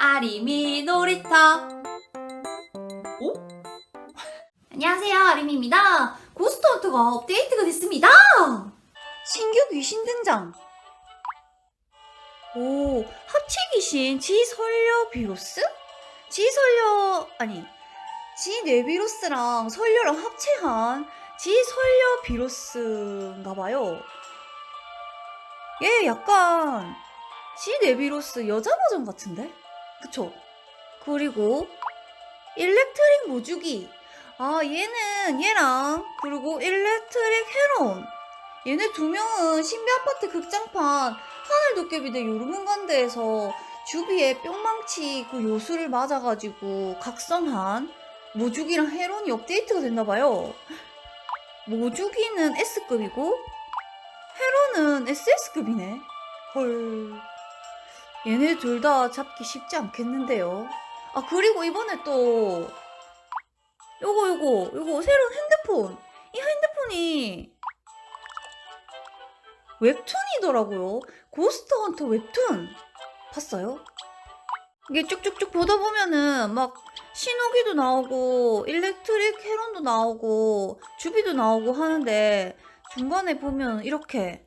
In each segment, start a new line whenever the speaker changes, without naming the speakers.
아리미 놀이터. 오? 안녕하세요, 아리미입니다. 고스트헌터가 업데이트가 됐습니다. 신규 귀신 등장. 오, 합체 귀신 지설녀 비로스? 지설녀 아니 지네비로스랑 설녀랑 합체한 지설녀 비로스인가 봐요. 얘 약간 지네비로스 여자 버전 같은데? 그쵸? 그리고 일렉트릭 모주기. 아 얘는 얘랑 그리고 일렉트릭 헤론. 얘네 두 명은 신비 아파트 극장판 하늘 도깨비 대 요르문간드에서 주비에 뿅망치 그 요술을 맞아가지고 각성한 모주기랑 헤론이 업데이트가 됐나봐요. 모주기는 S급이고 헤론은 SS급이네. 헐. 얘네 둘 다 잡기 쉽지 않겠는데요. 아, 그리고 이번에 또, 요거, 요거, 요거, 새로운 핸드폰. 이 핸드폰이 웹툰이더라고요. 고스트 헌터 웹툰. 봤어요? 이게 쭉쭉쭉 보다 보면은 막 신호기도 나오고, 일렉트릭 헤론도 나오고, 주비도 나오고 하는데, 중간에 보면 이렇게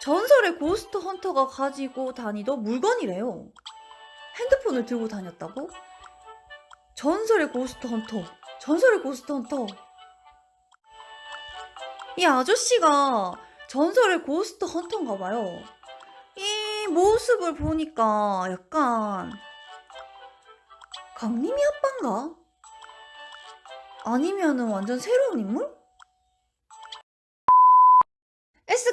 전설의 고스트 헌터가 가지고 다니던 물건이래요. 핸드폰을 들고 다녔다고? 전설의 고스트 헌터. 전설의 고스트 헌터. 이 아저씨가 전설의 고스트 헌터인가 봐요. 이 모습을 보니까 약간 강림이 아빠인가? 아니면은 완전 새로운 인물?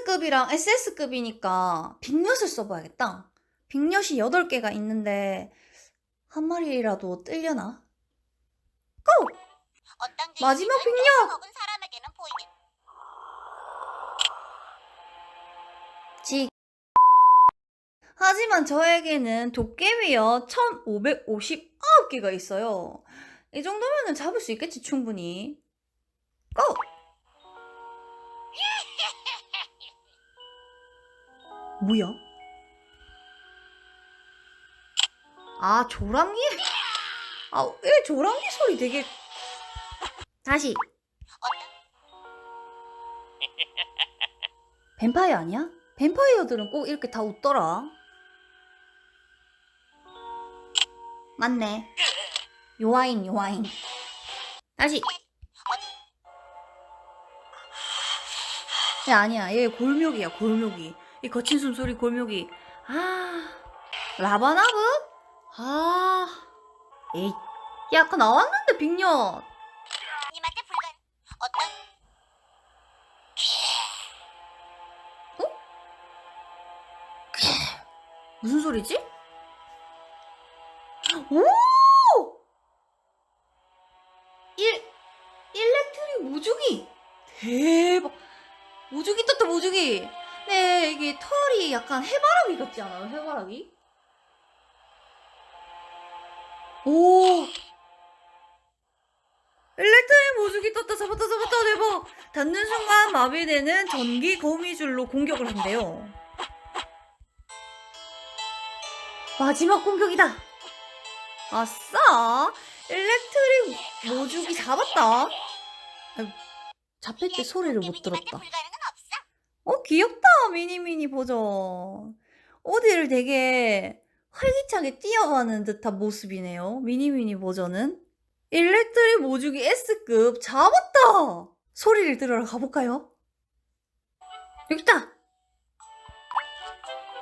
S급이랑 SS급이니까 빅엿을 써봐야겠다. 빅엿이 8개가 있는데 한 마리라도 뜰려나? 고! 마지막
보이는
지. 하지만 저에게는 도깨비여 1559개가 있어요. 이 정도면은 잡을 수 있겠지, 충분히. 고! 뭐야? 아, 조랑이? 아, 왜 조랑이 소리 되게. 다시. 뱀파이어 아니야? 뱀파이어들은 꼭 이렇게 다 웃더라. 맞네. 요아인, 요아인. 다시. 야, 아니야. 얘 골묘기야, 골묘기. 이 거친 숨소리 골묘기. 아, 라바나브? 아, 에이. 야, 아까 나왔는데, 빅년.
님한테 불간 어떤
무슨 소리지? 약간 해바라기 같지 않아요? 해바라기? 오! 일렉트릭 무주기 떴다, 잡았다, 잡았다, 대박! 닿는 순간 마비되는 전기 거미줄로 공격을 한대요. 마지막 공격이다. 아싸! 일렉트릭 모주기 잡았다. 아유, 잡힐 때 소리를 못 들었다.
어,
귀엽다. 미니미니 버전. 어디를 되게 활기차게 뛰어가는 듯한 모습이네요. 미니미니 버전은. 일렉트릭 모주기 S급 잡았다! 소리를 들으러 가볼까요? 여기다!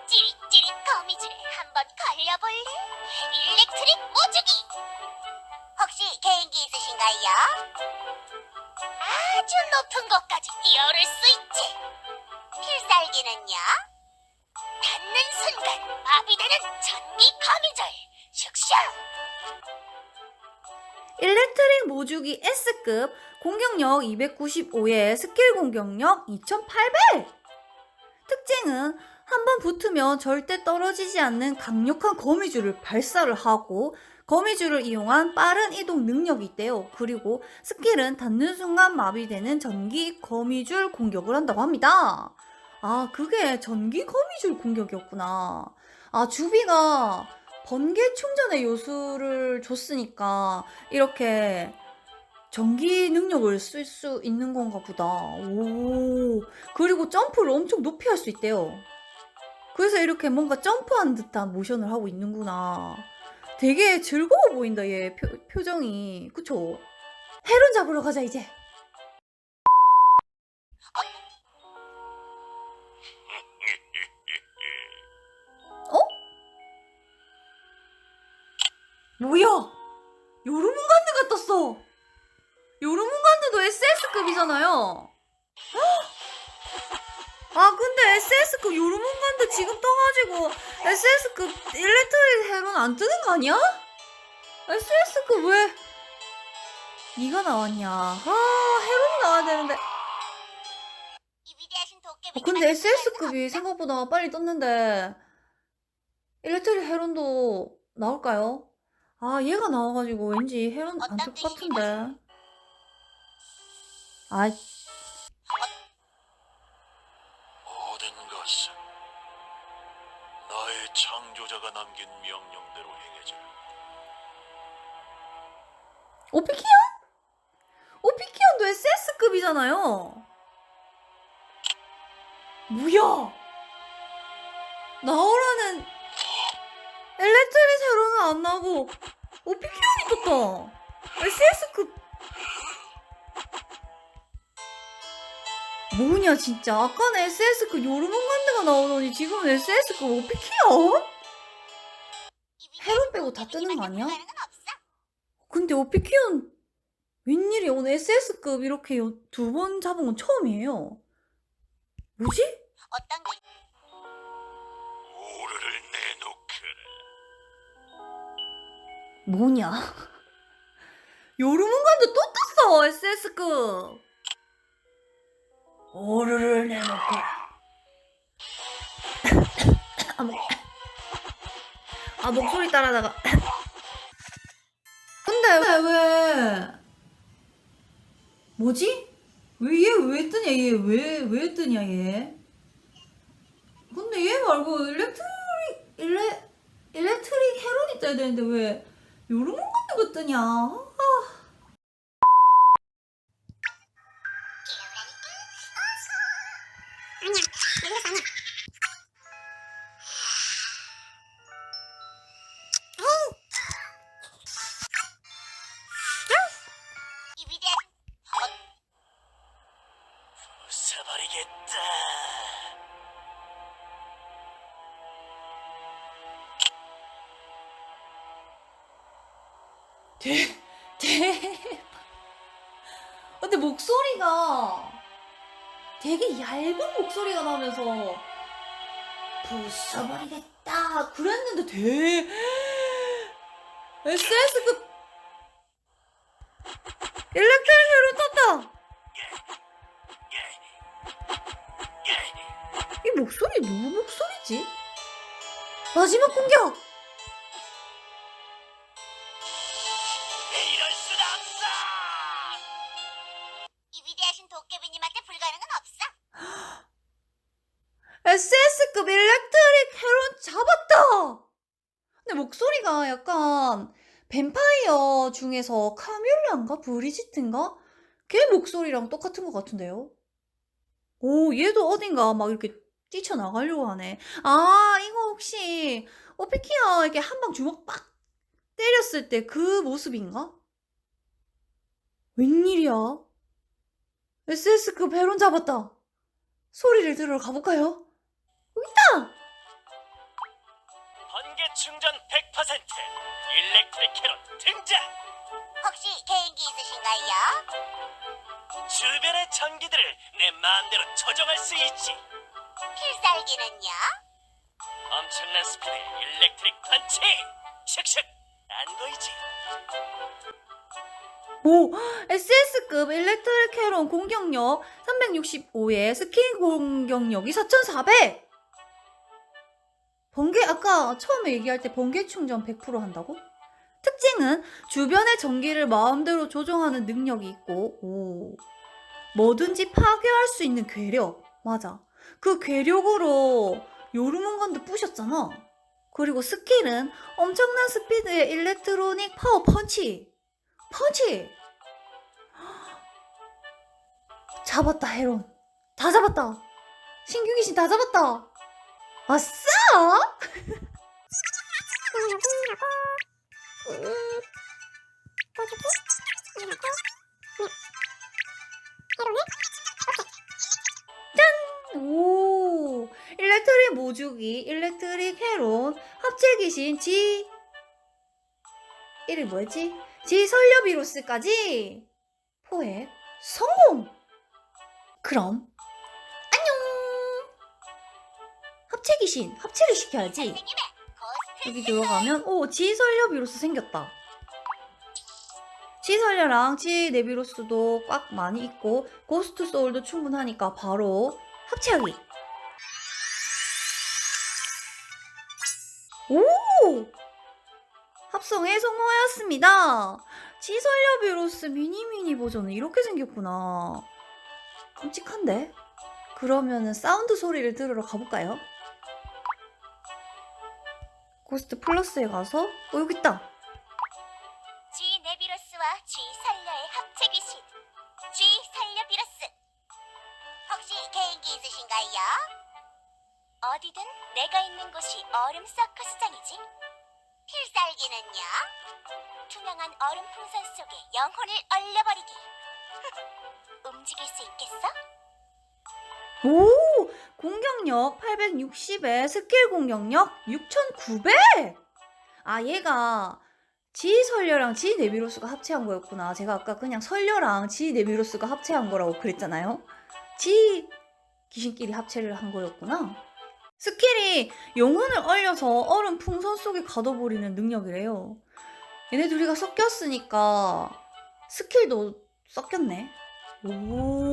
찌릿찌릿 거미줄에 한번 걸려볼래? 일렉트릭 모주기. 혹시 개인기 있으신가요? 아주 높은 곳까지 뛰어오를 수 있지. 필살기는요? 닿는 순간 마비되는 전기 거미줄. 슉슉.
일렉트릭 모주기 S급 공격력 295에 스킬 공격력 2800! 특징은 한 번 붙으면 절대 떨어지지 않는 강력한 거미줄을 발사를 하고 거미줄을 이용한 빠른 이동 능력이 있대요. 그리고 스킬은 닿는 순간 마비되는 전기 거미줄 공격을 한다고 합니다. 아, 그게 전기 거미줄 공격이었구나. 아, 주비가 번개 충전의 요소를 줬으니까 이렇게 전기 능력을 쓸 수 있는 건가 보다. 오. 그리고 점프를 엄청 높이 할 수 있대요. 그래서 이렇게 뭔가 점프한 듯한 모션을 하고 있는구나. 되게 즐거워 보인다, 얘 표, 표정이. 그쵸? 해론 잡으러 가자, 이제. 뭐야? 요르문간드가 떴어. 요르문간드도 SS급이잖아요. 아 근데 SS급 요르문간드 지금 떠가지고 SS급 일렉트릭 헤론 안 뜨는 거 아니야? SS급 왜? 네가 나왔냐? 아 헤론이 나와야 되는데.
도깨비.
근데 SS급이 생각보다 빨리 떴는데 일렉트릭 헤론도 나올까요? 아 얘가 나와가지고 왠지 헤론 안뜰것 같은데. 아
모든 것은 나의 창조자가 남긴 명령대로 행해져.
오피키언? 오피키언도 SS급이잖아요. 뭐야? 나오라는 엘렉트리 세로는 안 나고 오피키언이 떴다. SS급. 뭐냐 진짜 아까는 SS급 요르몬간드가 나오더니 지금은 SS급 오피키언? 헤론 빼고 다 뜨는 거 아니야? 근데 오피키온 웬일이야 오늘 SS급 이렇게 두 번 잡은 건 처음이에요. 뭐지?
어떤 게
뭐냐? 요르문간도 또 떴어 SS급. 오르를 내놓거라. 아, 목... 아 목소리 따라다가. 근데 왜? 뭐지? 왜 얘 왜 뜨냐 얘 왜 왜 뜨냐 얘? 근데 얘 말고 일렉트릭 일레 일렉트릭 헤론이 떠야 되는데 왜 요르몬간드가 뜨냐? 아.
대,
대박. 근데 목소리가 되게 얇은 목소리가 나면서 부숴버리겠다 그랬는데 대 SS급 일렉트릭 헤로 떴다 이 목소리 누구 목소리지? 마지막 공격 중에서 카뮬란가 브리지트인가? 걔 목소리랑 똑같은 것 같은데요? 오, 얘도 어딘가 막 이렇게 뛰쳐나가려고 하네. 아, 이거 혹시 오피키아 이렇게 한 방 주먹 빡 때렸을 때 그 모습인가? 웬일이야? SS급 헤론 잡았다. 소리를 들으러 가볼까요?
번개 일렉트릭 캐럿 등장.
혹시 개인기 있으신가요?
주변의 전기들을 내 마음대로 조정할 수 있지.
필살기는요?
엄청난 스피드의 일렉트릭 펀치. 슉슉 안 보이지?
오, SS급 일렉트릭 캐론 공격력 365에 스킬 공격력이 4400! 번개, 아까 처음에 얘기할 때 번개 충전 100% 한다고? 특징은 주변의 전기를 마음대로 조정하는 능력이 있고, 오. 뭐든지 파괴할 수 있는 괴력. 맞아. 그 괴력으로 요르문간도 부셨잖아. 그리고 스킬은 엄청난 스피드의 일렉트로닉 파워 펀치. 펀치! 잡았다, 헤론. 다 잡았다. 신규 귀신 다 잡았다. 아싸! 오, 일렉트릭 모주기, 일렉트릭 헤론, 합체 귀신, 지, 이름이 뭐였지? 지 설려비로스까지 포획 성공! 그럼, 합체 귀신, 합체를 시켜야지. 여기 들어가면, 오, 지 설려비로스 생겼다. 지 설려랑 지 네비로스도 꽉 많이 있고, 고스트 소울도 충분하니까 바로 합체하기. 오! 합성에 성공하였습니다. 지설려 비로스 미니미니 버전은 이렇게 생겼구나. 끔찍한데? 그러면은 사운드 소리를 들으러 가볼까요? 고스트 플러스에 가서, 어, 여기 있다.
G 네비로스와 G 살려의 합체 귀신 G 살려 비로스 혹시 개인기 있으신가요? 어디든 내가 있는 곳이 얼음 서커스장이지 필살기는요 투명한 얼음 풍선 속에 영혼을 얼려버리기 움직일 수 있겠어?
오! 공격력 860에 스킬 공격력 6900! 아, 얘가 지 설려랑 지 네비로스가 합체한 거였구나. 제가 아까 그냥 설려랑 지 네비로스가 합체한 거라고 그랬잖아요. 지 귀신끼리 합체를 한 거였구나. 스킬이 영혼을 얼려서 얼음 풍선 속에 가둬버리는 능력이래요. 얘네 둘이가 섞였으니까 스킬도 섞였네. 오.